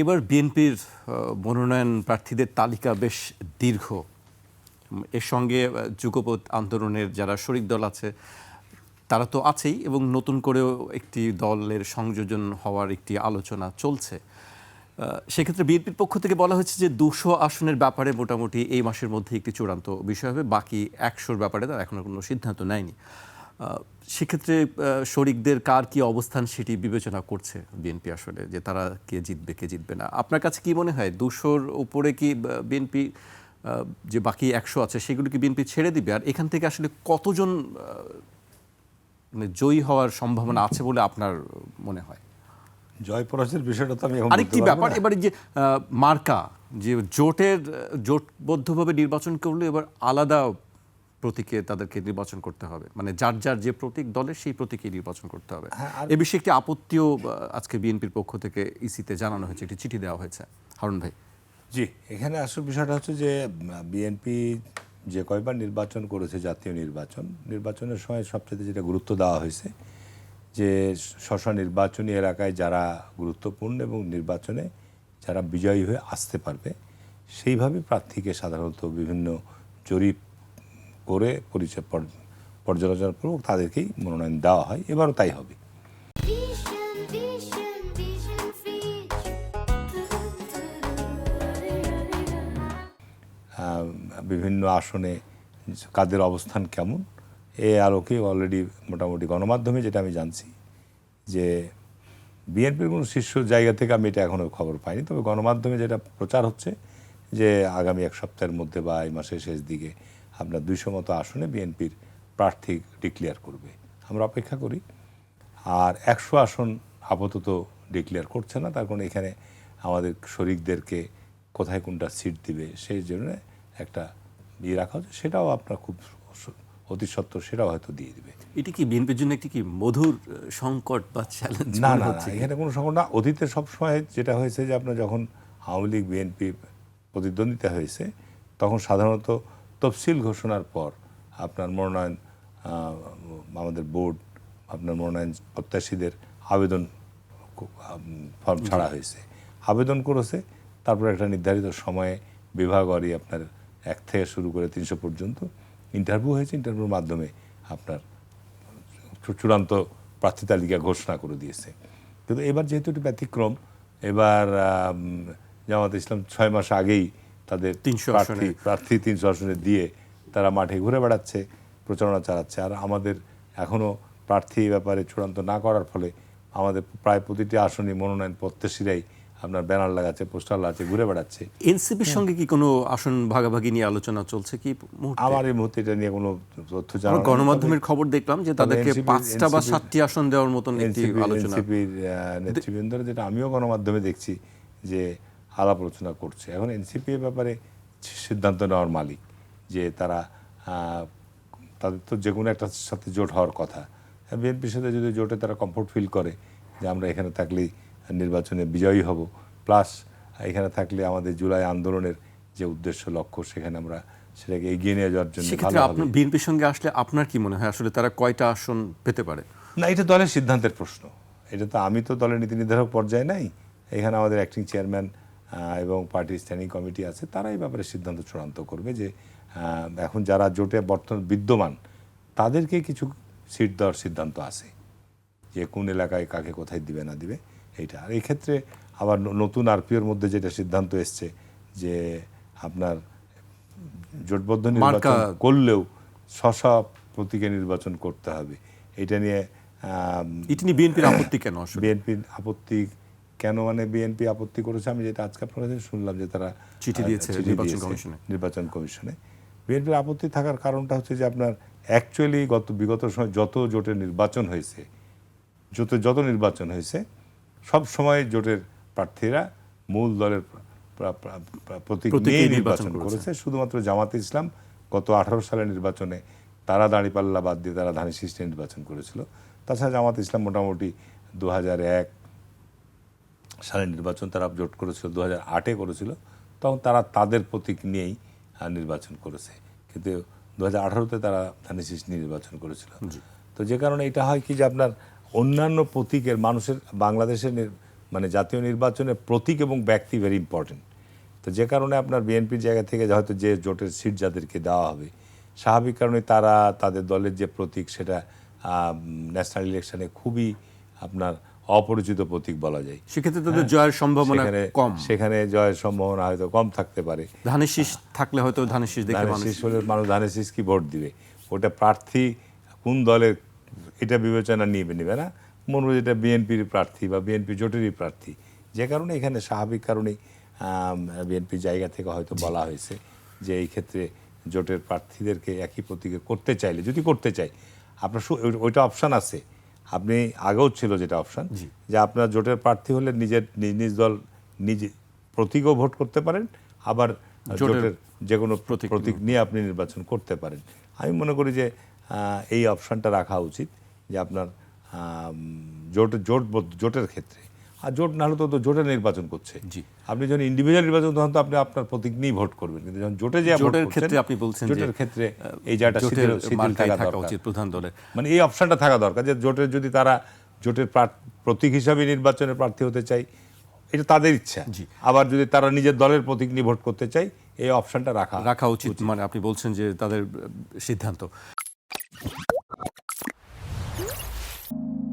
এবার বিএনপির মনোনয়ন প্রার্থীদের তালিকা বেশ দীর্ঘ। এর সঙ্গে আহ, যুগপৎ আন্দোলনের যারা শরিক দল আছে তারা তো আছেই এবং নতুন করেও একটি দলের সংযোজন হওয়ার একটি আলোচনা চলছে। সেক্ষেত্রে বিএনপির পক্ষ থেকে বলা হয়েছে যে দুশো আসনের ব্যাপারে মোটামুটি এই মাসের মধ্যে একটি চূড়ান্ত বিষয় হবে বাকি একশোর ব্যাপারে তারা এখনও কোনো সিদ্ধান্ত নেয়নি। সেক্ষেত্রে শরিকদের কার কি অবস্থান সেটি বিবেচনা করছে বিএনপি আসলে যে তারা কে জিতবে কে জিতবে না? আপনার কাছে কি মনে হয়? দুশোর উপরে কি বিএনপি যে বাকি একশো আছে সেগুলো কি বিএনপি ছেড়ে দিবে? আর এখান থেকে আসলে কতজন মানে জয়ী হওয়ার সম্ভাবনা আছে বলে আপনার মনে হয়? জয় পরাজয়ের বিষয়টা তো আমি আরেকটি ব্যাপার। এবারে যে মার্কা যে জোটের জোটবদ্ধভাবে নির্বাচন করলে এবার আলাদা প্রতীকে তাদেরকে নির্বাচন করতে হবে। মানে যার যার যে প্রতীক দলের সেই প্রতীকে নির্বাচন করতে হবে। হ্যাঁ, এ বিষয়ে একটি আপত্তিও আজকে বিএনপির পক্ষ থেকে ইসিতে জানানো হয়েছে একটি চিঠি দেওয়া হয়েছে। হারুন ভাই। জি এখানে আসল বিষয়টা হচ্ছে যে বিএনপি যে কয়বার নির্বাচন করেছে জাতীয় নির্বাচন নির্বাচনের সময় সবচেয়ে যেটা গুরুত্ব দেওয়া হয়েছে যে স্ব নির্বাচনী এলাকায় যারা গুরুত্বপূর্ণ এবং নির্বাচনে যারা বিজয়ী হয়ে আসতে পারবে সেইভাবে প্রার্থীকে সাধারণত বিভিন্ন জরিপ করে পরিচয় পর- পর্যালোচনা পূর্বক তাদেরকেই মনোনয়ন দেওয়া হয়। এবারও তাই হবে। বিভিন্ন আসনে কাদের অবস্থান কেমন এ আলোকে অলরেডি মোটামুটি গণমাধ্যমে যেটা আমি জানছি যে বিএনপির কোনো শীর্ষ জায়গা থেকে আমি এটা এখনও খবর পাইনি। তবে গণমাধ্যমে যেটা প্রচার হচ্ছে যে আগামী এক সপ্তাহের মধ্যে বা এই মাসের শেষ দিকে আপনার দুইশো মতো আসনে বিএনপির প্রার্থী ডিক্লেয়ার করবে। আমরা অপেক্ষা করি। আর একশো আসন আপাতত ডিক্লেয়ার করছে না তার কারণ এখানে আমাদের শরিকদেরকে কোথায় কোনটা সিট দিবে সেই জন্য একটা ইয়ে রাখা হচ্ছে সেটাও আপনার খুব অতি সত্ত্বর সেটাও হয়তো দিয়ে দিবে। এটি কি বিএনপির জন্য একটি কি মধুর সংকট বা চ্যালেঞ্জ না না না, এখানে কোনো সংকট না। অতীতে সবসময় যেটা হয়েছে যে আপনার যখন আওয়ামী লীগ বিএনপি প্রতিদ্বন্দ্বিতা হয়েছে তখন সাধারণত তফসিল ঘোষণার পর আপনার মনোনয়ন আমাদের বোর্ড আপনার মনোনয়ন প্রত্যাশীদের আবেদন ফর্ম ছাড়া হয়েছে। আবেদন করেছে তারপর একটা নির্ধারিত সময়ে বিভাগরই আপনার এক থেকে শুরু করে তিনশো পর্যন্ত ইন্টারভিউ হয়েছে। ইন্টারভিউর মাধ্যমে আপনার চূড়ান্ত প্রার্থী তালিকা ঘোষণা করে দিয়েছে। কিন্তু এবার যেহেতু একটি ব্যতিক্রম এবার জামাত ইসলাম ছয় মাস আগেই তাদের 300 প্রার্থী আসনে। প্রার্থী তিনশো আসনে দিয়ে তারা মাঠে ঘুরে বেড়াচ্ছে প্রচারণা চালাচ্ছে। আর আমাদের এখনও প্রার্থী ব্যাপারে চূড়ান্ত না করার ফলে আমাদের প্রায় প্রতিটি আসনই মনোনয়ন প্রত্যাশীরাই আপনার ব্যানার লাগাচ্ছে পোস্টার লাগাচ্ছে ঘুরে বেড়াচ্ছে। এনসিপির সঙ্গে কি কোনো আসন ভাগাভাগি নিয়ে আলোচনা চলছে কি আমার এই মুহূর্তে এটা নিয়ে কোনো তথ্য জানা গণমাধ্যমের খবর দেখলাম যে তাদেরকে পাঁচটা বা সাতটি আসন দেওয়ার মতন একটি আলোচনা। এনসিপির নেতৃবৃন্দরা যেটা আমিও গণমাধ্যমে দেখছি যে আলাপ আলোচনা করছে। এখন এনসিপি এর ব্যাপারে সিদ্ধান্ত নেওয়ার মালিক যে তারা তাদের তো যে কোনো একটা সাথে জোট হওয়ার কথা। বিএনপির সাথে যদি জোটে তারা কমফোর্ট ফিল করে যে আমরা এখানে থাকলেই নির্বাচনে বিজয়ী হব। প্লাস এখানে থাকলে আমাদের জুলাই আন্দোলনের যে উদ্দেশ্য লক্ষ্য সেখানে আমরা সেটাকে এগিয়ে নিয়ে যাওয়ার জন্য সেক্ষেত্রে আপনার বিএনপির সঙ্গে আসলে আপনার কি মনে হয়? আসলে তারা কয়টা আসন পেতে পারে? না এটা দলের সিদ্ধান্তের প্রশ্ন। এটা তো আমি তো দলের নীতি নির্ধারক পর্যায়ে নাই। এখানে আমাদের অ্যাক্টিং চেয়ারম্যান এবং পার্টি স্ট্যান্ডিং কমিটি আছে তারা এই ব্যাপারে সিদ্ধান্ত চূড়ান্ত করবে যে এখন যারা জোটে বর্তমান বিদ্যমান তাদেরকে কিছু সিট দেওয়ার সিদ্ধান্ত আছে। যে কোন এলাকায় কাকে কোথায় দিবে না দিবে এইটা। আর এই ক্ষেত্রে আবার নতুন আরপিওর মধ্যে যেটা সিদ্ধান্ত এসছে যে আপনার জোটবদ্ধ নির্বাচন করলেও শশা প্রতীকে নির্বাচন করতে হবে। এটা নিয়ে এটি নিয়ে বিএনপির আপত্তি কেন বিএনপির আপত্তি কেন মানে বিএনপি আপত্তি করেছে আমি যেটা আজকে আপনার কাছে শুনলাম যে তারা চিঠি দিয়েছে নির্বাচন কমিশনে। নির্বাচন কমিশনে বিএনপির আপত্তি থাকার কারণটা হচ্ছে যে আপনার অ্যাকচুয়ালি গত বিগত সময় যত জোটের নির্বাচন হয়েছে যত যত নির্বাচন হয়েছে সব সময় জোটের প্রার্থীরা মূল দলের প্রা- প্রা- প্রা- প্রা- প্রতীক নিয়ে নির্বাচন। করেছে শুধুমাত্র জামাতে ইসলাম গত আঠারো সালের নির্বাচনে তারা দাঁড়িপাল্লা বাদ দিয়ে তারা ধানের শীর্ষে নির্বাচন করেছিল তাছাড়া জামাত ইসলাম মোটামুটি দু হাজার এক সালে নির্বাচন তারা জোট করেছিল দু হাজার আটে করেছিল তখন তারা তাদের প্রতীক নিয়েই নির্বাচন করেছে। কিন্তু দু হাজার আঠারোতে তারা ধানের শীষ নির্বাচন করেছিল। তো যে কারণে এটা হয় কি যে আপনার অন্যান্য প্রতীকের মানুষের বাংলাদেশের মানে জাতীয় নির্বাচনে প্রতীক এবং ব্যক্তি ভেরি ইম্পর্টেন্ট তো যে কারণে আপনার বিএনপির জায়গা থেকে হয়তো যে জোটের সিট যাদেরকে দেওয়া হবে স্বাভাবিক কারণে তারা তাদের দলের যে প্রতীক সেটা ন্যাশনাল ইলেকশনে খুবই আপনার অপরিচিত প্রতীক বলা যায়। সেক্ষেত্রে তাদের জয়ের সম্ভাবনা কম। সেখানে জয়ের সম্ভাবনা হয়তো কম থাকতে পারে। ধানের শীষ থাকলে হয়তো ধানের শীষ দেখে ধানের শীষ হলে মানুষ ধানের শীষ কি ভোট দিবে? ওটা প্রার্থী কোন দলের এটা বিবেচনা নিয়ে নেবে না? মনে হয় এটা বিএনপির প্রার্থী বা বিএনপি জোটেরই প্রার্থী। যে কারণে এখানে স্বাভাবিক কারণেই বিএনপি জায়গা থেকে হয়তো বলা হয়েছে যে এই ক্ষেত্রে জোটের প্রার্থীদেরকে একই প্রতীকে করতে চাইলে যদি করতে চাই আপনার ওইটা অপশান আছে। আপনি আগেও ছিল যেটা অপশান যে আপনার জোটের প্রার্থী হলে নিজের নিজ নিজ দল নিজে প্রতীকও ভোট করতে পারেন আবার জোটের যে কোনো প্রতীক নিয়ে আপনি নির্বাচন করতে পারেন। আমি মনে করি যে এই অপশনটা রাখা উচিত যে আপনার জোট জোট জোটের ক্ষেত্রে। আর জোট না হলে তো জোটে নির্বাচন করছে। জি। আপনি যখন ইন্ডিভিজুয়াল নির্বাচন তখন তো আপনি আপনার প্রতীক নিয়েই ভোট করবেন। কিন্তু যখন জোটে যে জোটের ক্ষেত্রে আপনি বলছেন জোটের ক্ষেত্রে এই জায়গাটা শিথিল থাকা উচিত প্রধান দলের। মানে এই অপশনটা থাকা দরকার যে জোটের যদি তারা জোটের প্রতীক হিসাবে নির্বাচনের প্রার্থী হতে চাই এটা তাদের ইচ্ছা। জি। আবার যদি তারা নিজের দলের প্রতীক নিয়ে ভোট করতে চাই এই অপশনটা রাখা রাখা উচিত। মানে আপনি বলছেন যে তাদের সিদ্ধান্ত।